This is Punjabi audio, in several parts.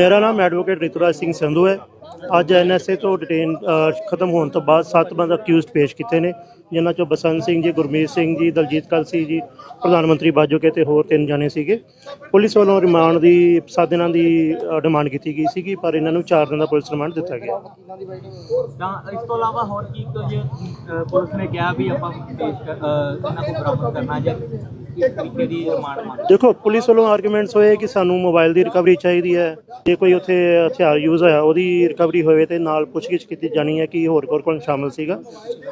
ਮੇਰਾ ਨਾਮ ਐਡਵੋਕੇਟ ਰਿਤੁਰਾਜ ਸਿੰਘ ਸੰਧੂ ਹੈ। ਅੱਜ ਐਨਐਸਏ ਤੋਂ ਡਿਟੇਨ ਖਤਮ ਹੋਣ ਤੋਂ ਬਾਅਦ ਸੱਤ ਬੰਦ ਅਕਿਊਜ਼ਡ ਪੇਸ਼ ਕੀਤੇ ਨੇ ਜਿਨ੍ਹਾਂ ਚੋਂ ਬਸੰਤ ਸਿੰਘ ਜੀ ਗੁਰਮੀਤ ਸਿੰਘ ਜੀ ਦਲਜੀਤ ਕਲਸੀ ਜੀ ਪ੍ਰਧਾਨ ਮੰਤਰੀ ਬਾਜੋਕੇ ਤੇ ਹੋਰ ਤਿੰਨ ਜਾਣੇ ਸੀਗੇ। ਪੁਲਿਸ ਵੱਲੋਂ ਰਿਮਾਂਡ ਦੀ 7 ਦਿਨਾਂ ਦੀ ਡਿਮਾਂਡ ਕੀਤੀ ਗਈ ਸੀਗੀ ਪਰ ਇਹਨਾਂ ਨੂੰ 4 ਦਿਨ ਦਾ ਪੁਲਿਸ ਰਿਮਾਂਡ ਦਿੱਤਾ ਗਿਆ। ਤਾਂ ਇਸ ਤੋਂ ਇਲਾਵਾ ਹੋਰ ਕੀ ਕੁਝ ਅ, ਪੁਲਿਸ ਨੇ ਕਿਹਾ ਵੀ ਆਪਾਂ ਪੇਸ਼ ਕਰ- ਅ, ਇਹਨਾਂ ਨੂੰ ਬਰਾਮਦ ਕਰਨਾ ਜਾਂ ਕਿਸ ਤਰੀਕੇ ਦੀ ਰਿਮਾਂਡ ਮੰਗ ਦੇਖੋ ਪੁਲਿਸ ਵੱਲੋਂ ਆਰਗੂਮੈਂਟਸ ਹੋਏ ਕਿ ਸਾਨੂੰ ਮੋਬਾਈਲ ਦੀ ਰਿਕਵਰੀ ਚਾਹੀਦੀ ਹੈ। ਜੇ ਕੋਈ ਉੱਥੇ ਹਥਿਆਰ ਯੂਜ਼ ਹੋਇਆ ਉਹਦੀ ਰਿਕਵਰੀ ਹੋਵੇ ਤੇ ਨਾਲ ਪੁੱਛਗਿੱਛ ਕੀਤੀ ਜਾਣੀ ਹੈ ਕਿ ਹੋਰ ਕੌਣ ਕੌਣ ਸ਼ਾਮਲ ਸੀਗਾ।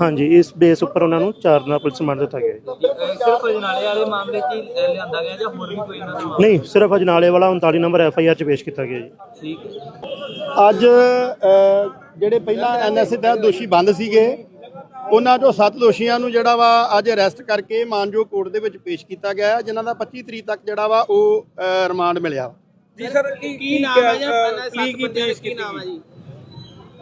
ਹਾਂਜੀ ਇਸ ਬੇਸ ਉੱਪਰ ਉਹਨਾਂ ਨੂੰ ਚਾਰ ਦਿਨਾਂ ਪੁਲਿਸ ਰਿਮਾਂਡ ਦਿੱਤਾ ਗਿਆ ਹੈ। ਸਿਰਫ ਅਜਨਾਲੇ ਵਾਲੇ ਮਾਮਲੇ 'ਚ ਹੀ ਲਿਆਂਦਾ ਗਿਆ ਜਾਂ ਹੋਰ ਵੀ ਕੋਈ ਇਹਨਾਂ ਦਾ ਮਾਮਲਾ? ਨਹੀਂ ਸਿਰਫ ਅਜਨਾਲੇ ਵਾਲਾ 39 ਨੰਬਰ ਐਫ ਆਈ ਆਰ ਚ ਪੇਸ਼ ਕੀਤਾ ਗਿਆ ਜੀ। ਠੀਕ ਹੈ। ਅੱਜ ਅ, ਜਿਹੜੇ ਪਹਿਲਾਂ ਐਨਐਸਏ ਤਹਿਤ ਦੋਸ਼ੀ ਬੰਦ ਸੀਗੇ ਉਹਨਾਂ ਚੋਂ ਸੱਤ ਦੋਸ਼ੀਆਂ ਨੂੰ ਜਿਹੜਾ ਵਾ ਅੱਜ ਅਰੈਸਟ ਕਰਕੇ ਮਾਨਜੋ ਕੋਰਟ ਦੇ ਵਿੱਚ ਪੇਸ਼ ਕੀਤਾ ਗਿਆ ਹੈ ਜਿਨ੍ਹਾਂ ਦਾ 25 ਤਰੀਕ ਤੱਕ ਜਿਹੜਾ ਵਾ ਉਹ ਅ, ਰਿਮਾਂਡ ਮਿਲਿਆ। ਜੀ ਸਰ ਕੀ ਕੀ ਨਾਮ ਹੈ ਜਾਂ ਸੱਤ ਬੰਦਿਆਂ ਵਿੱਚ ਕੀ ਨਾਮ ਹੈ ਜੀ?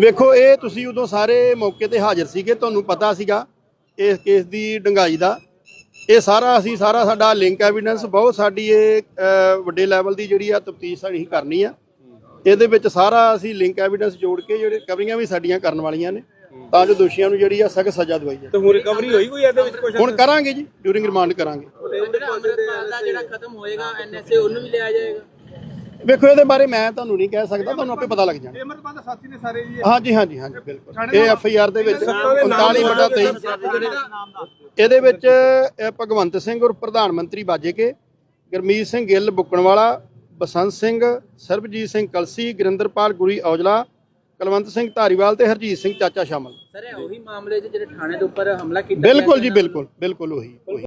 ਵੇਖੋ ਇਹ ਤੁਸੀਂ ਉਦੋਂ ਸਾਰੇ ਮੌਕੇ ਤੇ ਹਾਜ਼ਰ ਸੀਗੇ ਤੁਹਾਨੂੰ ਪਤਾ ਸੀਗਾ ਇਸ ਕੇਸ ਦੀ ਡੰਗਾਈ ਦਾ। ਇਹ ਸਾਰਾ ਅਸੀਂ ਸਾਰਾ ਸਾਡਾ ਲਿੰਕ ਐਵੀਡੈਂਸ ਬਹੁਤ ਸਾਡੀ ਇਹ ਵੱਡੇ ਲੈਵਲ ਦੀ ਜਿਹੜੀ ਆ ਤਫਤੀਸ਼ ਸਾਡੀ ਕਰਨੀ ਆ। ਇਹਦੇ ਵਿੱਚ ਸਾਰਾ ਅਸੀਂ ਲਿੰਕ ਐਵੀਡੈਂਸ ਜੋੜ ਕੇ ਜਿਹੜੇ ਕਵਰੀਆਂ ਵੀ ਸਾਡੀਆਂ ਕਰਨ ਵਾਲੀਆਂ ਨੇ ਤਾਂ ਜੋ ਦੋਸ਼ੀਆਂ ਨੂੰ ਜਿਹੜੀ ਆ ਸਖਤ ਸਜ਼ਾ ਦਵਾਈ ਜਾਵੇ। ਤੇ ਹੁਣ ਰਿਕਵਰੀ ਹੋਈ ਕੋਈ ਇਹਦੇ ਵਿੱਚ ਕੁਝ ਹੁਣ ਕਰਾਂਗੇ ਜੀ ਡਿਊਰਿੰਗ ਰਿਮਾਂਡ ਕਰਾਂਗੇ। ਜਿਹੜਾ ਖਤਮ ਹੋਏਗਾ ਐਨਐਸਏ ਉਹਨੂੰ ਵੀ ਲਿਆ ਜਾਏਗਾ। ਵੇਖੋ ਇਹਦੇ ਬਾਰੇ ਮੈਂ ਤੁਹਾਨੂੰ ਨਹੀਂ ਕਹਿ ਸਕਦਾ ਤੁਹਾਨੂੰ ਆਪੇ ਪਤਾ ਲੱਗ ਜਾਣਾ। ਅਮਰਪਾਲ ਦਾ ਸਾਥੀ ਨੇ ਸਾਰੇ ਜੀ। ਹਾਂਜੀ ਹਾਂਜੀ ਹਾਂਜੀ ਬਿਲਕੁਲ। ਇਹ ਐਫ ਆਈ ਆਰ ਦੇ ਵਿੱਚ 39 ਬਟਾ 23 ਇਹਦੇ ਵਿੱਚ ਭਗਵੰਤ ਸਿੰਘ ਔਰ ਪ੍ਰਧਾਨ ਮੰਤਰੀ ਬਾਜੇਕੇ ਗਰਮੀਤ ਸਿੰਘ ਗਿੱਲ ਬੁੱਕਣਵਾਲਾ ਬਸੰਤ ਸਿੰਘ ਸਰਬਜੀਤ ਸਿੰਘ ਕਲਸੀ ਗੁਰਿੰਦਰਪਾਲ ਗੁਰੀ ਔਜਲਾ ਕੁਲਵੰਤ ਸਿੰਘ ਧਾਰੀਵਾਲ ਤੇ ਹਰਜੀਤ ਸਿੰਘ ਚਾਚਾ ਸ਼ਾਮਲ। ਸਰ ਇਹ ਉਹੀ ਮਾਮਲੇ 'ਚ ਜਿਹੜੇ ਥਾਣੇ ਦੇ ਉੱਪਰ ਹਮਲਾ ਕੀਤਾ ਬਿਲਕੁਲ ਜੀ ਬਿਲਕੁਲ ਬਿਲਕੁਲ ਉਹੀ।